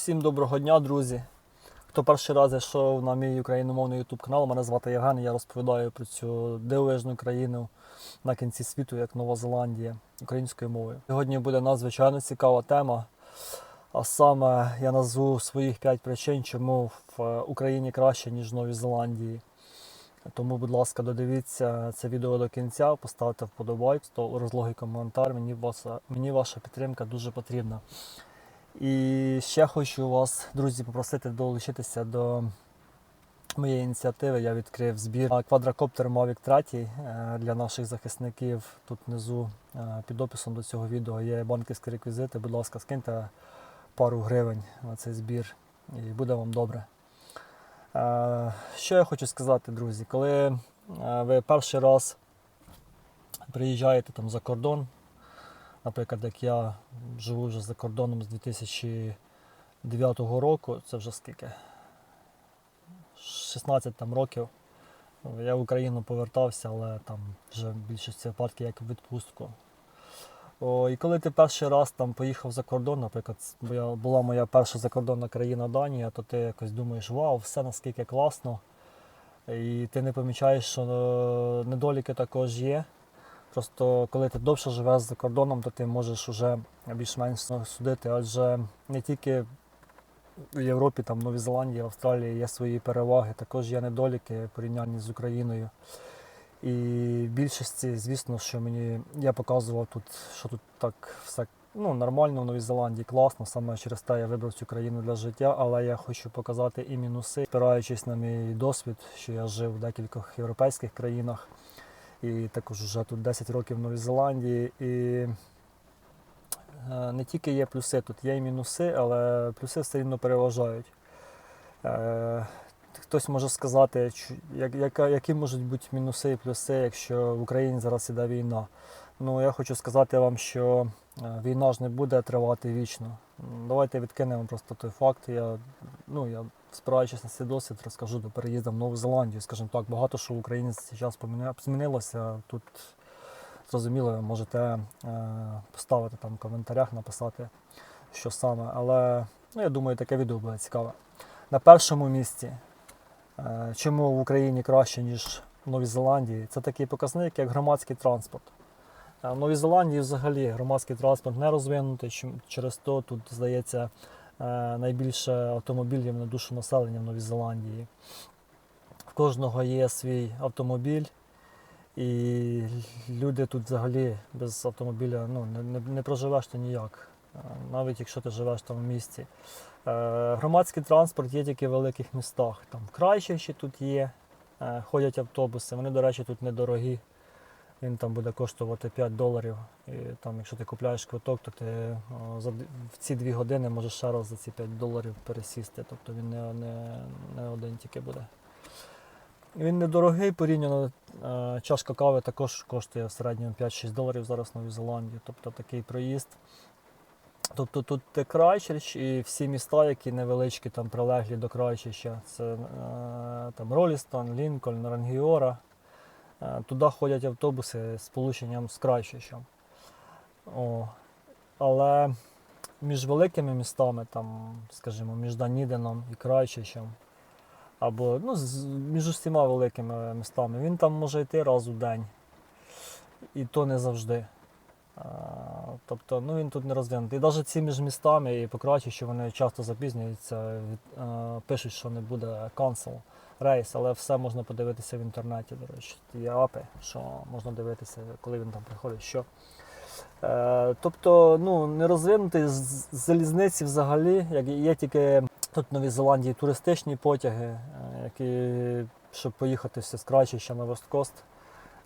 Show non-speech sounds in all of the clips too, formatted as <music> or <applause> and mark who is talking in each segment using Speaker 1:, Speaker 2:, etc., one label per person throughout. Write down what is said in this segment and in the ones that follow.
Speaker 1: Всім доброго дня, друзі. Хто перший раз зайшов на мій україномовний YouTube канал, мене звати Євген, і я розповідаю про цю дивовижну країну на кінці світу, як Нова Зеландія, українською мовою. Сьогодні буде надзвичайно цікава тема. А саме я назву своїх 5 причин, чому в е, Україні краще, ніж в Новій Зеландії. Тому, будь ласка, додивіться це відео до кінця, поставте вподобайку, розлогий коментар. Мені ваша, мені ваша підтримка дуже потрібна. І ще хочу вас, друзі, попросити долучитися до моєї ініціативи. Я відкрив збір квадрокоптер Mavic 3 е, для наших захисників. Тут внизу е, під описом до цього відео є банківські реквізити. Будь ласка, скиньте пару гривень на цей збір і буде вам добре. Е, Що я хочу сказати, друзі, коли ви перший раз приїжджаєте там за кордон, наприклад, як я живу вже за кордоном з 2009 року, це вже скільки? 16 там років. Я в Україну повертався, але там вже в більшості випадків як в відпустку. О, і коли ти перший раз там поїхав за кордон, наприклад, була моя перша закордонна країна Данія, то ти якось думаєш, вау, все наскільки класно. І ти не помічаєш, що е, недоліки також є. Просто коли ти довше живеш за кордоном, то ти можеш вже більш-менш судити, адже не тільки в Європі, там, Новій Зеландії, Австралії є свої переваги, також є недоліки в порівнянні з Україною. І в більшості, звісно, що мені я показував тут, що тут так все ну, нормально в Новій Зеландії, класно. Саме через те я вибрав цю країну для життя, але я хочу показати і мінуси, спираючись на мій досвід, що я жив в декількох європейських країнах і також вже тут 10 років в Новій Зеландії. І е, не тільки є плюси, тут є і мінуси, але плюси все рівно переважають. Е, Хтось може сказати, які можуть бути мінуси і плюси, якщо в Україні зараз іде війна. Ну, я хочу сказати вам, що війна ж не буде тривати вічно. Давайте відкинемо просто той факт. Я, ну, я спираючись на свій досвід, розкажу до переїзду в Нову Зеландію. Скажімо так, багато що в Україні цей час змінилося. Тут зрозуміло, можете е, поставити там в коментарях, написати, що саме. Але ну, я думаю, таке відео буде цікаве. На першому місці, е, чому в Україні краще, ніж в Новій Зеландії, це такий показник, як громадський транспорт. В Новій Зеландії взагалі громадський транспорт не розвинутий, через то тут, здається, е, найбільше автомобілів на душу населення в Новій Зеландії. В кожного є свій автомобіль, і люди тут взагалі без автомобіля ну, не, не, проживеш ти ніяк, е, навіть якщо ти живеш там в місті. Е, Громадський транспорт є тільки в великих містах. Там в Крайчищі тут є, ходять автобуси. Вони, до речі, тут недорогі. Він там буде коштувати 5 доларів. І там, якщо ти купляєш квиток, то ти за, в ці 2 години можеш ще раз за ці 5 доларів пересісти. Тобто він не, не, не один тільки буде. Він недорогий порівняно. е, Чашка кави також коштує в середньому 5-6 доларів зараз в Новій Зеландії. Тобто такий проїзд. Тобто тут Крайчерч і всі міста, які невеличкі, там прилеглі до Крайчерча, це е, там Ролістон, Лінкольн, Рангіора. Е, туди ходять автобуси з полученням з Крайчерчем. О. Але між великими містами, там, скажімо, між Даніденом і Крайчерчем, або ну, між усіма великими містами, він там може йти раз у день. І то не завжди. А, Тобто ну, він тут не розвинутий. І навіть ці між містами і покраще, що вони часто запізнюються, пишуть, що не буде cancel рейс, але все можна подивитися в інтернеті, до речі. Є апи, що можна дивитися, коли він там приходить. що. Е, тобто, ну, не з залізниці взагалі, як є тільки тут в Новій Зеландії туристичні потяги, е, які, щоб поїхати все з Крайчища на Весткост,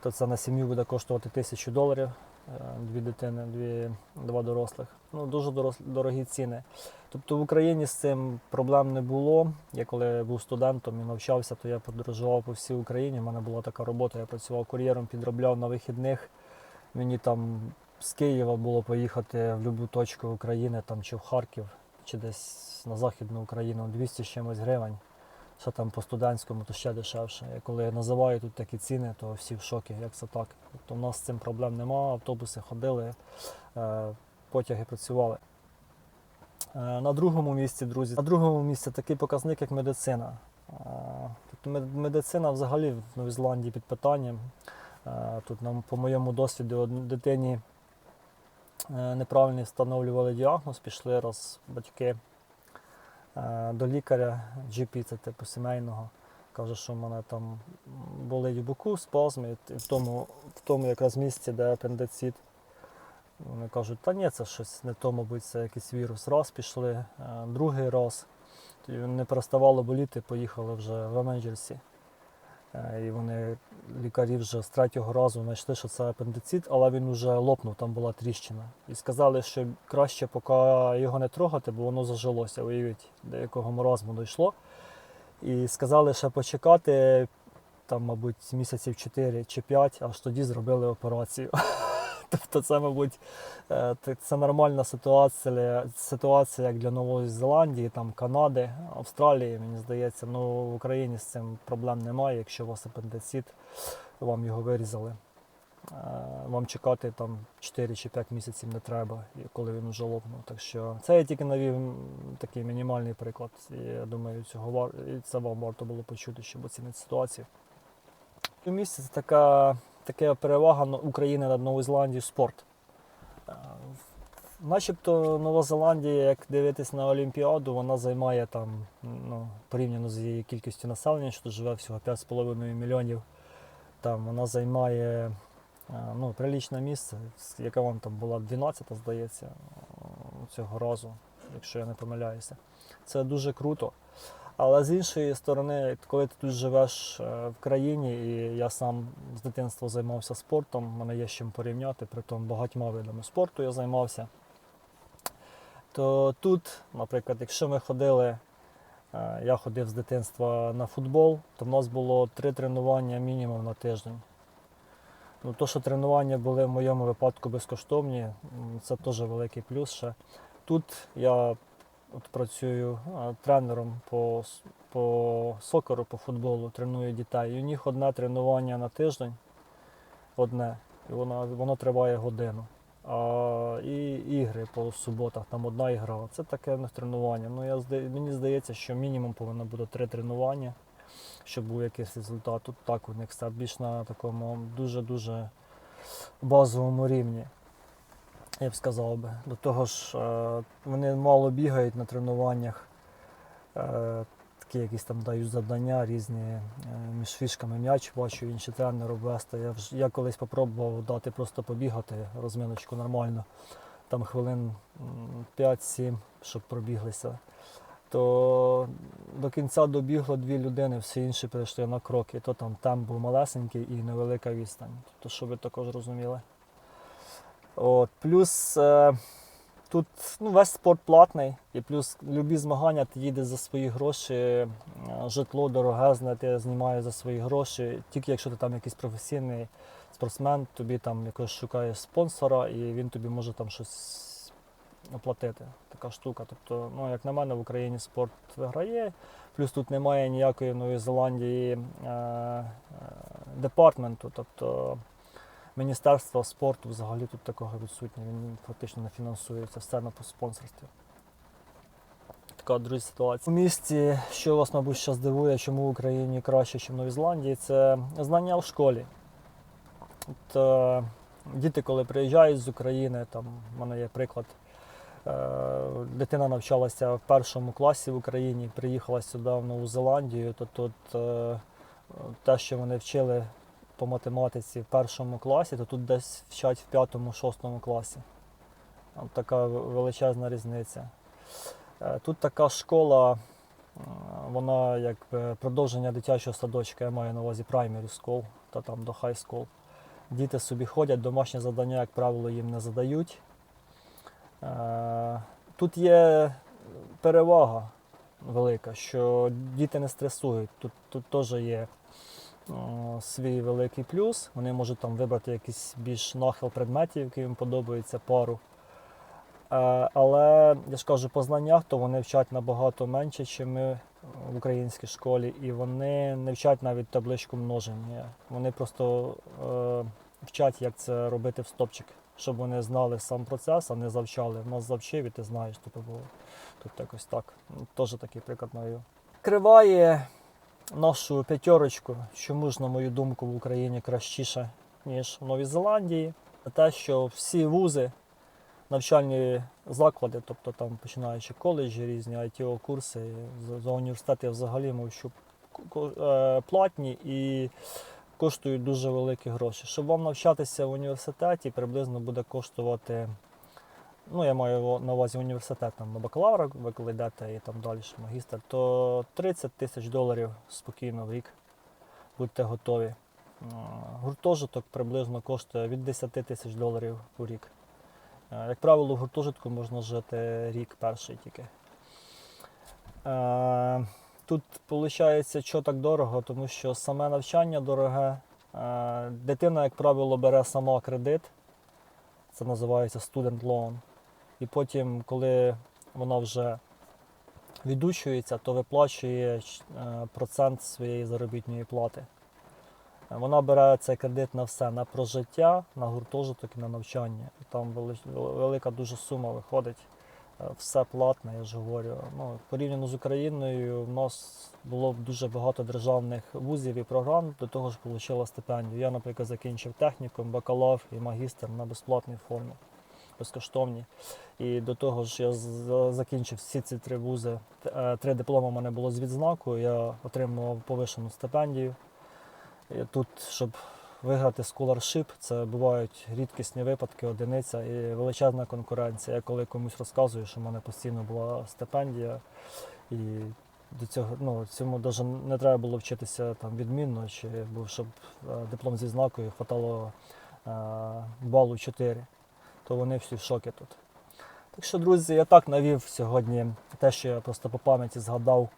Speaker 1: то це на сім'ю буде коштувати тисячу доларів. Е, Дві дитини, дві, два дорослих. Ну, дуже дорос- дорогі ціни. Тобто в Україні з цим проблем не було. Я коли був студентом і навчався, то я подорожував по всій Україні. У мене була така робота, я працював кур'єром, підробляв на вихідних. Мені там з Києва було поїхати в будь-яку точку України, там чи в Харків, чи десь на Західну Україну, 200 з чимось гривень. Ще там по студентському, то ще дешевше. Я коли називаю тут такі ціни, то всі в шокі, як це так. Тобто в нас з цим проблем нема, автобуси ходили, е, потяги працювали. Е, На другому місці, друзі, на другому місці такий показник, як медицина. Е, Тобто медицина взагалі в Новій Зеландії під питанням. Тут нам, по моєму досвіду, дитині неправильно встановлювали діагноз, пішли раз батьки до лікаря, GP, це типу сімейного. Каже, що в мене там болить в боку, спазми, і в тому, в тому якраз місці, де апендицит. Вони кажуть, та ні, це щось не то, мабуть, це якийсь вірус. Раз пішли, е, другий раз. І не переставало боліти, поїхали вже в Емеджерсі. Е, І вони, лікарі вже з третього разу знайшли, що це апендицит, але він вже лопнув, там була тріщина. І сказали, що краще поки його не трогати, бо воно зажилося. Уявіть, до якого маразму дійшло. І сказали, ще почекати, там, мабуть, місяців 4 чи 5, аж тоді зробили операцію. <laughs> Тобто це, мабуть, е, це нормальна ситуація, ситуація як для Нової Зеландії, там, Канади, Австралії, мені здається. Ну, в Україні з цим проблем немає. Якщо у вас апендицит, вам його вирізали. Е, Вам чекати там 4 чи 5 місяців не треба, коли він вже лопнув. Так що це я тільки навів такий мінімальний приклад. Я думаю, цього вар... це вам варто було почути, щоб оцінити ситуацію. У місці це така, така перевага України над Новою Зеландією спорт. Начебто Нова Зеландія, як дивитись на Олімпіаду, вона займає там, ну, порівняно з її кількістю населення, що живе всього 5,5 мільйонів. Там вона займає е, ну, прилічне місце, яка вам там була 12, здається, е, цього разу, якщо я не помиляюся. Це дуже круто. Але з іншої сторони, коли ти тут живеш е, в країні, і я сам з дитинства займався спортом, мене є з чим порівняти, при багатьма видами спорту я займався. То тут, наприклад, якщо ми ходили, е, я ходив з дитинства на футбол, то в нас було три тренування мінімум на тиждень. Ну, то, що тренування були в моєму випадку безкоштовні, це теж великий плюс ще. Тут я от працюю е, тренером по, по сокеру, по футболу, треную дітей. І у них одне тренування на тиждень, одне, і воно, воно триває годину. А, і ігри по суботах, там одна ігра. Це таке в них тренування. Ну, я, мені здається, що мінімум повинно бути три тренування, щоб був якийсь результат. Тут так у них все більш на такому дуже-дуже базовому рівні. Я б сказав би. До того ж, е, вони мало бігають на тренуваннях, е, такі якісь там дають завдання різні е, між фішками м'яч, бачу інші тренери вести. Я, вж- я колись спробував дати просто побігати, розминочку нормально, там хвилин 5-7, щоб пробіглися. То до кінця добігло дві людини, всі інші перейшли на кроки. То там темп був малесенький і невелика відстань. То щоб ви також розуміли. От, плюс е, тут ну, весь спорт платний, і плюс любі змагання ти їдеш за свої гроші, е, житло дорогезне, ти знімаєш за свої гроші. Тільки якщо ти там якийсь професійний спортсмен, тобі там якось шукаєш спонсора і він тобі може там щось оплатити. Така штука. Тобто, ну, як на мене, в Україні спорт виграє. Плюс тут немає ніякої в Новій Зеландії е, е, департменту. Тобто Міністерство спорту взагалі тут такого відсутнє, він фактично не фінансується, все на спонсорстві. Така друга ситуація. У місті, що вас, мабуть, ще здивує, чому в Україні краще, ніж в Новій Зеландії, це знання в школі. От, е, діти, коли приїжджають з України, там в мене є приклад. е, Дитина навчалася в першому класі в Україні, приїхала сюди в Нову Зеландію, то тут е, те, що вони вчили по математиці в першому класі, то тут десь вчать в п'ятому-шостому класі. Там така величезна різниця. Е, Тут така школа, е, вона якби продовження дитячого садочка, я маю на увазі primary school та там до high school. Діти собі ходять, домашні завдання, як правило, їм не задають. Е, Тут є перевага велика, що діти не стресують. Тут, тут теж є свій великий плюс. Вони можуть там вибрати якийсь більш нахил предметів, які їм подобаються пару. Е, Але я ж кажу, по знаннях то вони вчать набагато менше, ніж ми в українській школі, і вони не вчать навіть табличку множення. Вони просто е, вчать, як це робити в стопчик. щоб вони знали сам процес, а не завчали. В нас завчив і ти знаєш, типу, бо тут якось так. Теж такий приклад маю. Криває нашу п'ятерочку, чому ж, на мою думку, в Україні кращіше, ніж в Новій Зеландії. Те, що всі вузи, навчальні заклади, тобто там починаючи коледжі, різні ITO курси, за, університети взагалі мовчу, е, платні і коштують дуже великі гроші. Щоб вам навчатися в університеті, приблизно буде коштувати. Ну, я маю на увазі університет там на бакалавра, ви і там далі магістр, то 30 тисяч доларів спокійно в рік. Будьте готові. Гуртожиток приблизно коштує від 10 тисяч доларів у рік. Е, Як правило, в гуртожитку можна жити рік перший тільки. Е, Тут виходить, що так дорого, тому що саме навчання дороге. Е, Дитина, як правило, бере сама кредит. Це називається student loan. І потім, коли вона вже відучується, то виплачує е, процент своєї заробітної плати. Е, Вона бере цей кредит на все, на прожиття, на гуртожиток і на навчання. Там велика дуже сума виходить. Е, Все платне, я ж говорю. Ну, порівняно з Україною, в нас було дуже багато державних вузів і програм, до того ж отримала стипендію. Я, наприклад, закінчив технікум, бакалавр і магістр на безплатній формі, безкоштовні. І до того ж я закінчив всі ці три вузи. Е, Три дипломи у мене було з відзнакою, я отримував повишену стипендію. І тут, щоб виграти scholarship, це бувають рідкісні випадки, одиниця і величезна конкуренція. Я коли комусь розказую, що в мене постійно була стипендія, і до цього ну, цьому навіть не треба було вчитися там відмінно, чи щоб е, диплом зі знакою хватало е, балу 4, то вони всі в шокі тут. Так що, друзі, я так навів сьогодні те, що я просто по пам'яті згадав.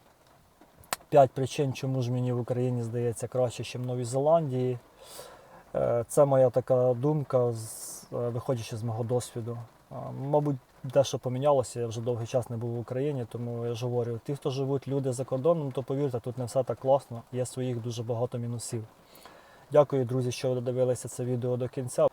Speaker 1: П'ять причин, чому ж мені в Україні здається краще, ніж в Новій Зеландії. Е, Це моя така думка, е, виходячи з мого досвіду. Мабуть, дещо помінялося, я вже довгий час не був в Україні, тому я ж говорю, ті, хто живуть люди за кордоном, то повірте, тут не все так класно, є своїх дуже багато мінусів. Дякую, друзі, що ви додивилися це відео до кінця.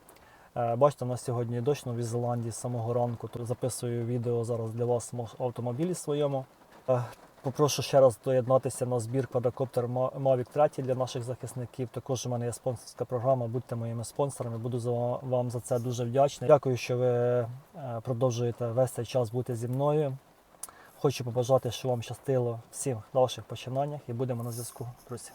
Speaker 1: Е, Бачите, у нас сьогодні дощ Новій Зеландії з самого ранку. Тут записую відео зараз для вас в автомобілі своєму. Е, Попрошу ще раз доєднатися на збір квадрокоптер Mavic 3 для наших захисників. Також у мене є спонсорська програма. Будьте моїми спонсорами. Буду за вам за це дуже вдячний. Дякую, що ви е, продовжуєте весь цей час бути зі мною. Хочу побажати, що вам щастило всім в ваших починаннях і будемо на зв'язку, друзі.